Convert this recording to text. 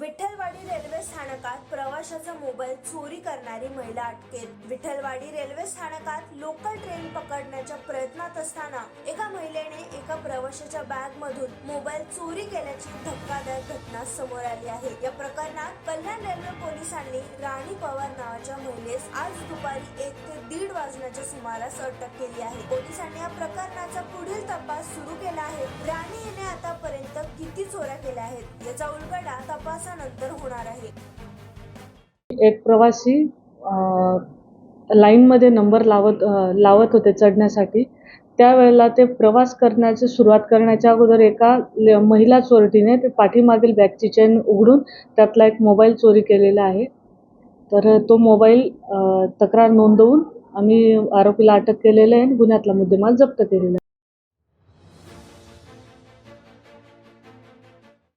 Vitthalwadi railway स्थानकात प्रवाशाचा mobile चोरी करणारी महिला अटकेत. विठ्ठलवाडी रेल्वे स्थानकात लोकल ट्रेन पकडण्याच्या प्रयत्नात असताना एका महिलेने एका प्रवाशाच्या बॅग मधून मोबाईल चोरी केल्याची धक्कादायक घटना समोर आली आहे. या प्रकरणात कल्याण रेल्वे पोलिसांनी राणी पवार नावाच्या महिलेस आज दुपारी एक ते दीड वाजण्याच्या सुमारास अटक केली आहे. पोलिसांनी या प्रकरणाचा पुढील तपास सुरू केला आहे. राणी केल्या आहेत. याचा उलगडा तपासानंतर होणार आहे. एक प्रवासी लाईनमध्ये नंबर लावत लावत होते चढण्यासाठी. त्यावेळेला ते प्रवास करण्याची सुरुवात करण्याच्या अगोदर एका महिला चोरटीने ते पाठीमागील बॅगची चेन उघडून त्यातला एक मोबाईल चोरी केलेला आहे. तर तो मोबाईल तक्रार नोंदवून आम्ही आरोपीला अटक केलेलं आहे आणि गुन्ह्यातला मुद्देमाल जप्त केलेला आहे.